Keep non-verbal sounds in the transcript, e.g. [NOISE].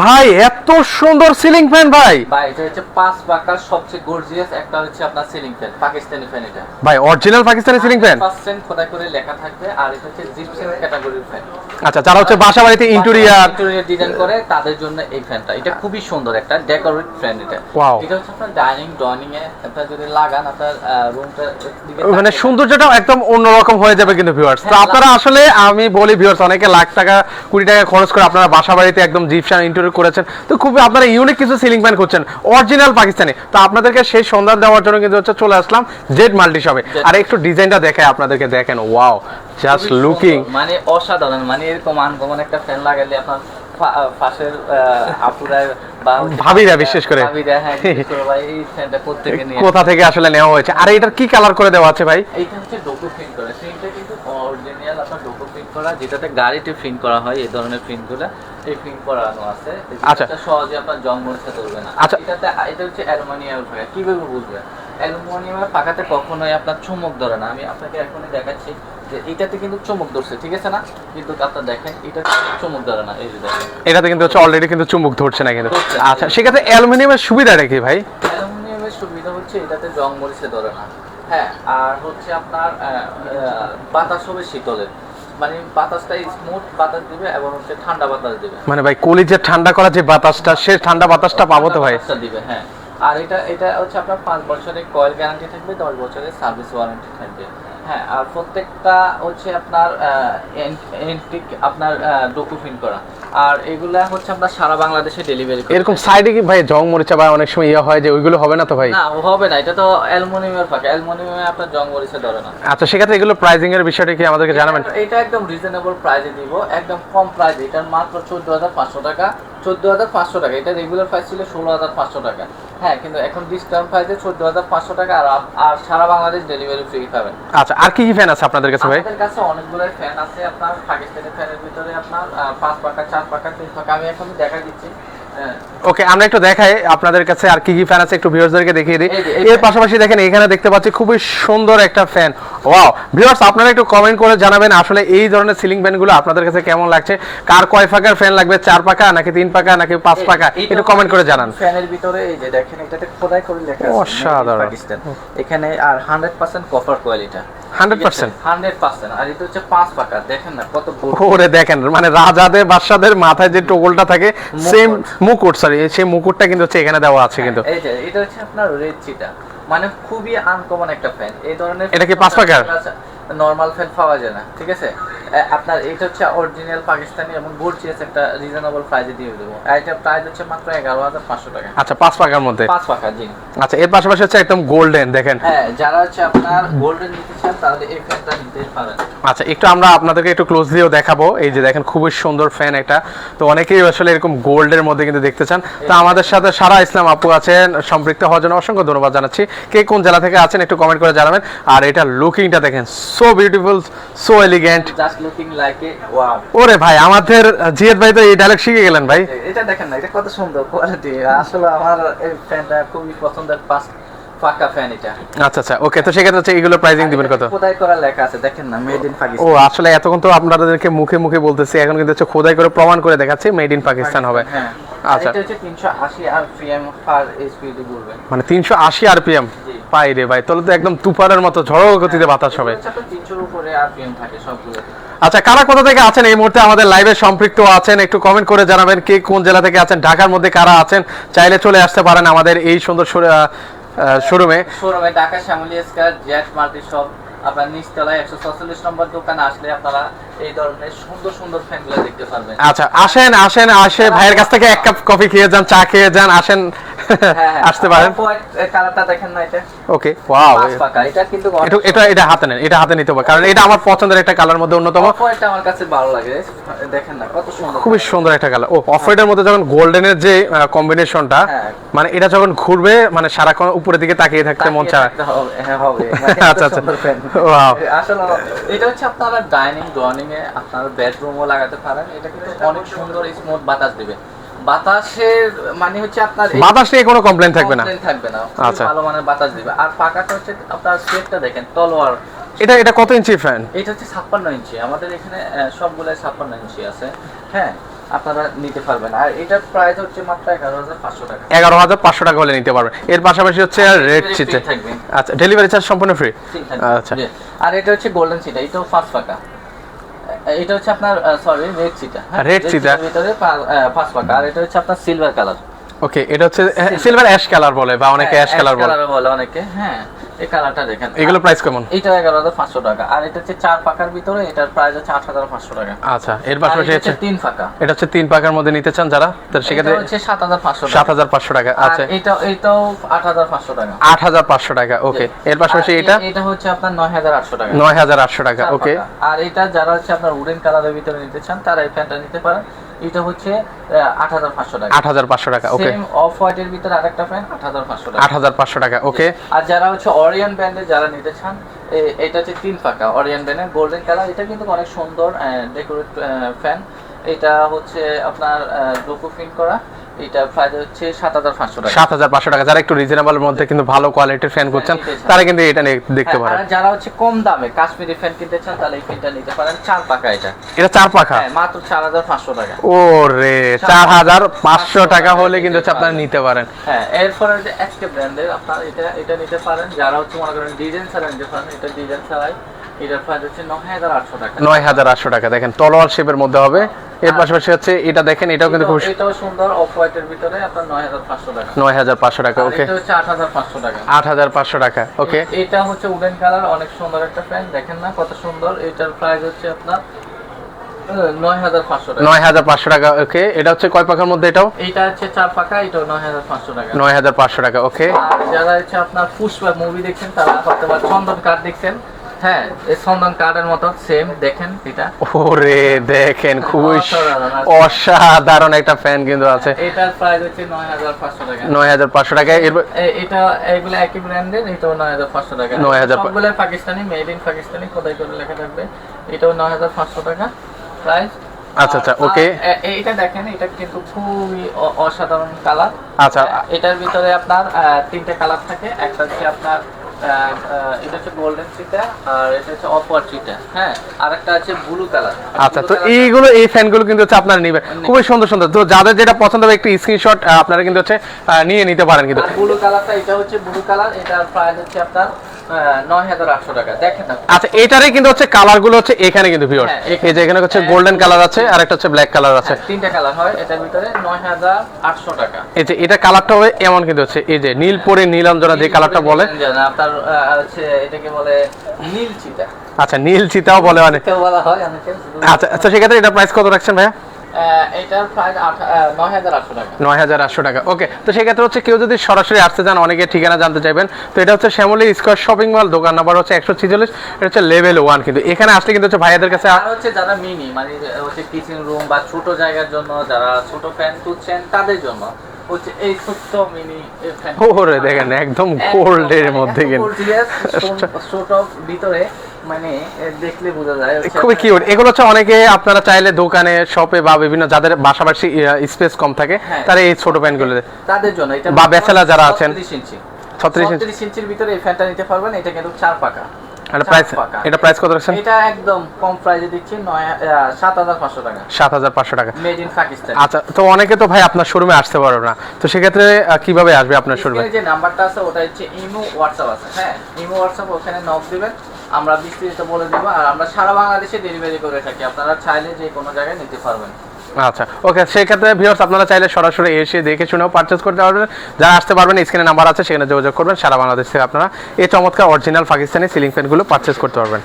ভাই এত সুন্দর সিলিং ফ্যান ভাই। ভাই এটা হচ্ছে পাঁচ পাকার সবচেয়ে গর্জিয়াস একটা হচ্ছে আপনার সিলিং ফ্যান পাকিস্তানি ফ্যান এটা। ভাই original Pakistani ceiling fan percent খোদাই করে লেখা থাকবে আর এটা হচ্ছে জিপসেন ক্যাটাগরির ফ্যান আচ্ছা যারা হচ্ছে বাসা বাড়িতে ইন্টেরিয়ার ইন্টেরিয়র ডিজাইন করে তাদের জন্য এই ফ্যানটা এটা খুবই সুন্দর একটা ডেকোরেট ফ্যান এটা। এটা হচ্ছে আপনার ডাইনিং ডাইনিং এ আপনার যদি লাগান আপনার রুমটা মানে সৌন্দর্যটাও একদম অন্যরকম হয়ে যাবে কিন্তু ভিউয়ার্স তো হ্যাঁ, আপনারা আসলে আমি বলি ভিউয়ার্স অনেকে লাখ টাকা কুড়ি টাকা খরচ করে আপনারা বাসা বাড়িতে একদম জিপশান ইন্টেরিয়র করেছেন। তো খুবই আপনারা ইউনিক কিছু সিলিং ফ্যান করছেন অরিজিনাল পাকিস্তানি। তো আপনাদেরকে সেই সন্ধান দেওয়ার জন্য কিন্তু হচ্ছে চলে আসলাম জেড মাল্টি শপে। আর একটু ডিজাইনটা দেখে আপনাদেরকে দেখেন ওয়াও জাস্ট লুকিং। মানে অসাধারণ মানে এরকম আনকমন একটা ফ্যান লাগালে আপনার পাশের ভাবিরা বিশেষ করে। হ্যাঁ [LAUGHS] কোথা থেকে আসলে নেওয়া হয়েছে? আর এটার কি কালার করে দেওয়া আছে ভাই? এইটা হচ্ছে ডোকো প্রিন্ট করা প্রিন্টটা কিন্তু অরিজিনাল আপনার ডোকো প্রিন্ট করা যেটাতে গাড়িতে প্রিন্ট করা হয় এই ধরনের প্রিন্টগুলো এই প্রিন্ট করানো আছে। আচ্ছা। এটা সহজে আপনার জং মরিচা ধরবে না। আচ্ছা। এটাতে এটা হচ্ছে অ্যালুমিনিয়াম ফাঁকা কীভাবে বুঝবে? অ্যালুমিনিয়ামের ফাঁকাতে কখনোই আপনার চমক ধরে না। আমি আপনাকে এখনই দেখাচ্ছি যে এটাতে কিন্তু চমক ধরছে ঠিক আছে না? কিন্তু আপনার দেখেন এটা চমক ধরে না। এই যে দেখেন। এটাতে কিন্তু হচ্ছে অলরেডি কিন্তু চুম্বক ধরছে না কিন্তু। আচ্ছা সেক্ষেত্রে অ্যালুমিনিয়ামের সুবিধাটা কি ভাই? অ্যালুমিনিয়ামের সুবিধা হচ্ছে এটাতে জং মরিচে ধরে না। হ্যাঁ আর হচ্ছে আপনার বাতাস হবে শীতলের। মানে বাতাসটা স্মুথ বাতাস দিবে এবং হচ্ছে ঠান্ডা বাতাস দিবে। মানে ভাই কলিজের ঠান্ডা করা যে বাতাসটা সে ঠান্ডা বাতাসটা পাবো তো ভাই? দিবে হ্যাঁ। আর এটা এটা হচ্ছে আপনার পাঁচ বছরের কয়েল গ্যারান্টি থাকবে দশ বছরের সার্ভিস ওয়ারেন্টি থাকবে। হ্যাঁ আর প্রত্যেকটা হচ্ছে আপনার এন্টিক আপনার ডকুমেন্ট করা। আর এগুলা হচ্ছে আপনার সারা বাংলাদেশে ডেলিভারি এরকম সাইডে কি ভাই জং মরিচা বা অনেক সময় ইয়ে হয় যে ওইগুলো হবে না তো ভাই? না হবে না এটা তো অ্যালুমিনিয়ামের ফাঁকা। অ্যালুমিনিয়ামে আপনার জং মরিচে ধরে না। আচ্ছা সেক্ষেত্রে এগুলো প্রাইসিং এর বিষয়টা কি আমাদেরকে জানাবেন? এটা- একদম রিজনেবল প্রাইসে দিব একদম কম প্রাইসে এটা মাত্র চোদ্দ হাজার পাঁচশো টাকা। চোদ্দ হাজার পাঁচশো টাকা এটা রেগুলার প্রাইস ছিল ষোলো হাজার পাঁচশো টাকা। হ্যাঁ কিন্তু এখন ডিসকাউন্ট প্রাইসে চোদ্দ হাজার পাঁচশো টাকা আর আর সারা বাংলাদেশ ডেলিভারি ফ্রি পাবেন। আচ্ছা আর কি কি ফ্যান আছে আপনাদের কাছে ভাই? আমাদের কাছে অনেকগুলো ফ্যান আছে আপনার পাকিস্তানি ফ্যানের ভিতরে আপনার পাঁচ পাকা চার পাকা তিন পাকা আমি এখন দেখা দিচ্ছি। হ্যাঁ। ওকে আমরা একটু দেখাই আপনাদের কাছে আর কি কি ফ্যান আছে একটু ভিউয়ার্সদেরকে দেখিয়ে দিই। এর পাশাপাশি দেখেন এখানে দেখতে পাচ্ছি খুবই সুন্দর একটা ফ্যান ওয়াও ভিউয়ার্স আপনারা একটু কমেন্ট করে জানাবেন আসলে এই ধরনের সিলিং ফ্যানগুলো আপনাদের কাছে কেমন লাগছে? কার কয় পাকার ফ্যান লাগবে? চার পাকা নাকি তিন পাকা নাকি পাঁচ পাকা একটু কমেন্ট করে জানান। ফ্যানের ভিতরে এই যে দেখেন এটাতে খোদাই করে লেখা আছে অসাধারণ। এখানে আর hundred percent copper quality 100% hundred percent আর এটা হচ্ছে পাঁচ পাকা দেখেন না কত ওরে দেখেন মানে রাজাদের বাদশাদের মাথায় যে টোগলটা থাকে সেম মুকুট সরি সেই মুকুটটা কিন্তু হচ্ছে এখানে দেওয়া আছে কিন্তু। এই যে এটা হচ্ছে আপনার রেড চিটা মানে খুবই আনকমন একটা ফ্যান এই ধরনের এটা কি পাঁচ পাকার? নরমাল ফ্যান পাওয়া যায় না ঠিক আছে আপনার এটা হচ্ছে অরিজিনাল পাকিস্তানি এবং গর্জিয়াস একটা রিজনেবল প্রাইসে দিয়ে দেবো। এটা প্রাইস হচ্ছে মাত্র এগারো হাজার পাঁচশো টাকা। আচ্ছা পাঁচ পাকার মধ্যে? পাঁচ পাকা জি। আচ্ছা এর পাশাপাশি হচ্ছে একদম গোল্ডেন দেখেন। হ্যাঁ যারা হচ্ছে আপনার গোল্ডেন নিতে চান তাহলে এই ফ্যানটা নিতে পারেন। আচ্ছা একটু আমরা আপনাদেরকে একটু ক্লোজলিও দেখাবো। এই যে দেখেন খুবই সুন্দর ফ্যান একটা তো অনেকেই আসলে এরকম গোল্ডের মধ্যে কিন্তু দেখতে চান। তো আমাদের সাথে সারা ইসলাম আপু আছেন সম্পৃক্ত হওয়ার জন্য অসংখ্য ধন্যবাদ জানাচ্ছি। কে কোন জেলা থেকে আছেন একটু কমেন্ট করে জানাবেন। আর এটা লুকিংটা দেখেন so beautiful so elegant just looking like a wow ওরে ভাই আমাদের জিয়াদ ভাই তো এই ডায়লগ শিখে গেলেন ভাই। এটা দেখেন না এটা কত সুন্দর কোয়ালিটি আসলে আমার এই ফ্যানটা খুবই পছন্দের পাঁচ পাকা ফ্যান এটা। আচ্ছা আচ্ছা ওকে তো সেক্ষেত্রে হচ্ছে এগুলো প্রাইসিং দিবেন কত? খোদাই করা লেখা আছে দেখেন না মেড ইন ও আসলে এতক্ষণ তো আপনাদেরকে মুখে মুখে বলতেছি এখন কিন্তু হচ্ছে খোদাই করে প্রমাণ করে দেখাচ্ছি মেড ইন পাকিস্তান হবে। হ্যাঁ আচ্ছা। এটা হচ্ছে 380 আরপিএম পার স্পিডে ঘুরবে। মানে তিনশো আশি আরপিএম জি। পাই রে ভাই তাহলে তো একদম তুফানের মতো ঝড়ো গতিতে বাতাস হবে। এটা 300 এর উপরে আরপিএম থাকে সবগুলো আচ্ছা কারা কোথা থেকে আছেন এই মুহূর্তে আমাদের লাইভে সম্পৃক্ত আছেন? একটু কমেন্ট করে জানাবেন কে কোন জেলা থেকে আছেন ঢাকার মধ্যে কারা আছেন? চাইলে চলে আসতে পারেন আমাদের এই সুন্দর শোরুমে। শোরুমে Dhaka Shyamoli square jet multi shop আপনার নিচতলায় একশো ছচল্লিশ নম্বর দোকানে আসলে আপনারা এই ধরনের সুন্দর সুন্দর ফ্যানগুলো দেখতে পারবেন। আচ্ছা আসেন আসেন আসে ভাইয়ের কাছ থেকে এক কাপ কফি খেয়ে যান চা খেয়ে যান আসেন আসতে পারেন কালারটা দেখেন না এটা ওকে ওয়াও এটা কিন্তু এটা এটা হাতে নেন এটা হাতে নিতে হবে কারণ এটা আমার পছন্দের একটা কালার মধ্যে অন্যতম আমার কাছে ভালো লাগে দেখেন না কত সুন্দর খুবই সুন্দর একটা কালার ও অফ হোয়াইটের মধ্যে যখন গোল্ডেনের যে কম্বিনেশনটা হ্যাঁ। মানে এটা যখন ঘুরবে মানে সারাক্ষণ উপরের দিকে তাকিয়ে থাকতে মন চায় হবে, হ্যাঁ, [LAUGHS] আচ্ছা, আচ্ছা। fan। Wow. আসলে এটা হচ্ছে আপনারা ডাইনিং ড্রয়িং এ আপনার বেডরুমও লাগাতে পারেন এটা কিন্তু অনেক সুন্দর স্মুথ বাতাস দিবে বাতাসের মানে হচ্ছে আপনার বাতাস নিয়ে কোনো কমপ্লেন থাকবে না। থাকবে না। আচ্ছা। ভালো মানের বাতাস দিবে। আর পাকাটা হচ্ছে আপনার সেটটা দেখেন তলোয়ার। এটা এটা কত ইঞ্চি ফ্যান এটা হচ্ছে ছাপ্পান্ন ইঞ্চি। আমাদের এখানে সবগুলো ছাপ্পান্ন ইঞ্চি আছে। হ্যাঁ আপনারা নিতে পারবেন। আর এটার প্রাইস হচ্ছে মাত্র এগারো হাজার পাঁচশো টাকা। এগারো হাজার পাঁচশো টাকা হলে নিতে পারবেন। এর পাশাপাশি হচ্ছে রেড থাকবে। আচ্ছা ডেলিভারি চার্জ সম্পূর্ণ ফ্রি আচ্ছা। আর এটা হচ্ছে গোল্ডেন সিটা এটাও পাঁচ পাকা। এটা হচ্ছে আপনার সরি রেড সিটা রেড চিটা ভিতরে পাঁচ পাকা। আর এটা হচ্ছে আপনার সিলভার কালার ওকে এটা হচ্ছে সিলভার অ্যাশ কালার বলে বা অনেকে অ্যাশ কালার বলে। বলে অনেকে হ্যাঁ। এই কালারটা দেখেন। এগুলো প্রাইস কেমন? এটা এগারো হাজার পাঁচশো টাকা। আর এটা হচ্ছে চার পাকার ভিতরে এটার প্রাইস হচ্ছে আট হাজার পাঁচশো টাকা। আচ্ছা এর পাশাপাশি হচ্ছে তিন পাকা এটা হচ্ছে তিন পাকার মধ্যে নিতে চান যারা তো এটা সেক্ষেত্রে হচ্ছে সাত হাজার পাঁচশো সাত টাকা আচ্ছা। এটা এটাও আট হাজার পাঁচশো টাকা। আট হাজার পাঁচশো টাকা ওকে এর পাশাপাশি এটা? এটা হচ্ছে আপনার নয় হাজার আটশো টাকা। নয় হাজার আটশো টাকা ওকে আর এটা যারা হচ্ছে আপনার উডেন কালারের ভিতরে নিতে চান তারা এই প্যান্টটা নিতে পারেন। এটা হচ্ছে আট হাজার পাঁচশো টাকা। আট হাজার পাঁচশো টাকা ওকে সেম অফ হোয়াইটের ভিতরে আরেকটা ফ্যান আট হাজার পাঁচশো টাকা। আট হাজার পাঁচশো টাকা ওকে আর যারা হচ্ছে অরিয়ন ব্যান্ডে যারা নিতে চান এটা হচ্ছে তিন ফাঁকা অরিয়ন ব্র্যান্ডের গোল্ডেন কালার এটা কিন্তু অনেক সুন্দর ডেকোরেট ফ্যান এটা হচ্ছে আপনার ডোকো ফিন করা। এটা প্রাইস হচ্ছে সাত হাজার পাঁচশো টাকা। সাত হাজার পাঁচশো টাকা। যারা একটু রিজনেবল মধ্যে কিন্তু ভালো কোয়ালিটির ফ্যান করছেন তারা কিন্তু এটা দেখতে হ্যাঁ, পারেন। আর যারা হচ্ছে কম দামে কাশ্মীরি ফ্যান কিনতে চান তাহলে এই ফ্যানটা নিতে পারেন। চার পাকা এটা। এটা চার পাখা? হ্যাঁ মাত্র চার হাজার পাঁচশো টাকা। ও রে চার হাজার পাঁচশো টাকা হলে কিন্তু আপনারা নিতে পারেন। হ্যাঁ এরপরে যে এসকে ব্র্যান্ডের আপনার এটা এটা নিতে পারেন। যারা হচ্ছে মনে করেন ডিজাইন ছাড়া নিতে পারেন এটা ডিজাইন ছাড়াই। এটার প্রাইস হচ্ছে নয় হাজার আটশো টাকা। নয় হাজার আটশো টাকা। দেখেন তলোয়ার শেপের মধ্যে হবে। এর পাশাপাশি হচ্ছে এটা দেখেন এটাও কিন্তু খুব এটাও- সুন্দর অফ হোয়াইটের ভিতরে আপনার নয় হাজার পাঁচশো টাকা। নয় হাজার পাঁচশো টাকা ওকে। এটা হচ্ছে আট হাজার পাঁচশো টাকা। আট হাজার পাঁচশো টাকা ওকে। এটা হচ্ছে উডেন কালার অনেক সুন্দর একটা ফ্যান দেখেন না কত সুন্দর। এটার প্রাইস হচ্ছে আপনার নয় হাজার পাঁচশো টাকা। ওকে। এটা হচ্ছে কয় পাখার মধ্যে এটাও? এটা হচ্ছে চার পাকা এটাও নয় হাজার পাঁচশো টাকা। নয় হাজার পাঁচশো টাকা ওকে। যারা হচ্ছে আপনার পুষ্পা মুভি দেখছেন তারা হয়তো বা চন্দন কার্ড দেখছেন। হ্যাঁ এই কার্ডের মতো সেম দেখেন এটা। ওরে দেখেন খুবই অসাধারণ একটা ফ্যান কিন্তু আছে। এটার প্রাইস হচ্ছে নয় হাজার পাঁচশো টাকা। নয় হাজার পাঁচশো টাকা এটা এগুলো একই ব্র্যান্ডের এটাও নয় হাজার পাঁচশো টাকা। 9,500 সবগুলো পাকিস্তানি মেড ইন পাকিস্তানি খোদাই করে লেখা থাকবে। এটাও নয় হাজার পাঁচশো টাকা। প্রাইস আচ্ছা, আচ্ছা, okay. এটা দেখেন এটা কিন্তু খুবই অসাধারণ কালার আচ্ছা এটার ভিতরে আপনার তিনটে কালার থাকে। একটা হচ্ছে আপনার এটা হচ্ছে গোল্ডেন চিটা আর এটা হচ্ছে হ্যাঁ? আর আছে ব্লু কালার আচ্ছা তো এইগুলো এই ফ্যানগুলো কিন্তু হচ্ছে আপনারা নেবেন। খুবই সুন্দর সুন্দর। তো যাদের যেটা পছন্দ হবে একটি স্ক্রিনশট আপনারা কিন্তু হচ্ছে নিয়ে নিতে পারেন কিন্তু। ব্লু কালারটা এটা হচ্ছে ব্লু কালার এটার প্রাইস হচ্ছে আপনার না আচ্ছা এটারই কিন্তু হচ্ছে কালারগুলো হচ্ছে এখানে কিন্তু ভিউয়ার হ্যাঁ, এই যে এখানে হচ্ছে গোল্ডেন কালার আছে আর একটা হচ্ছে ব্ল্যাক কালার আছে। হ্যাঁ, তিনটা কালার হয় এটার ভিতরে নয় হাজার আটশো টাকা। এই যে এটা কালারটা হবে এমন কিন্তু হচ্ছে এই যে নীল পরে নীলাঞ্জনা যে কালারটা বলে। আপনার হচ্ছে এটাকে বলে নীল চিতা আচ্ছা নীল চিতাও বলে মানে। বলা হয় আচ্ছা আচ্ছা সেক্ষেত্রে এটা প্রাইস কত রাখছেন ভাইয়া? এটার প্রাইস নয় হাজার আটশো টাকা। নয় হাজার আটশো টাকা। ওকে তো সেক্ষেত্রে হচ্ছে কেউ যদি সরাসরি আসতে চান অনেকে ঠিকানা জানতে চাইবেন। তো এটা হচ্ছে শ্যামলী স্কোয়ার শপিং মল দোকান নাম্বার হচ্ছে একশো ছিচল্লিশ এটা হচ্ছে লেভেল ওয়ান কিন্তু। এখানে আসলে কিন্তু হচ্ছে ভাইয়াদের কাছে আর হচ্ছে যারা মিনি মানে হচ্ছে কিচেন রুম বা ছোট জায়গার জন্য যারা ছোট ফ্যান তুলছেন তাদের জন্য হচ্ছে এই ছোট্ট মিনি ওরে দেখেন একদম গোল্ডের মধ্যে কিন্তু। ছোট ভিতরে মানে দেখলে বোঝা যায় খুবই কিউট এগুলো হচ্ছে অনেকে আপনারা চাইলে দোকানে শপে বা বিভিন্ন যাদের বাসাবাসি স্পেস কম থাকে। তারা এই ছোট প্যান্টগুলো তাদের জন্য এটা বা bachelor যারা আছেন। 36 ইঞ্চি। 36 ইঞ্চির ভিতরে এই ফ্যানটা নিতে পারবেন এটা কিন্তু চার পাকা। এটা প্রাইস এটা প্রাইস কত রাখছেন? এটা একদম কম প্রাইসে দিচ্ছি নয় সাত হাজার পাঁচশো টাকা। সাত হাজার পাঁচশো টাকা। মেড ইন পাকিস্তান আচ্ছা তো অনেকে তো ভাই আপনার শোরুমে আসতে পারবে না। তো সেক্ষেত্রে কীভাবে আসবে আপনার শোরুমে যে নাম্বারটা আছে ওটা হচ্ছে ইমো হোয়াটসঅ্যাপ আছে হ্যাঁ? ইমো হোয়াটসঅ্যাপ ওখানে নক দিবেন। আমরা বিস্তারিত বলে দিব আর আমরা সারা বাংলাদেশে ডেলিভারি করে থাকি। আপনারা চাইলে যে কোনো জায়গায় নিতে পারবেন। আচ্ছা ওকে সেক্ষেত্রে ভিউয়ার্স আপনারা চাইলে সরাসরি এসে দেখে শুনেও পারচেজ করতে পারবেন। যারা আসতে পারবেন স্ক্রিনে নাম্বার আছে, সেখানে যোগাযোগ করবেন। সারা বাংলাদেশ থেকে আপনারা এই চমৎকার অরিজিনাল পাকিস্তানি সিলিং ফ্যানগুলো পারচেজ করতে পারবেন।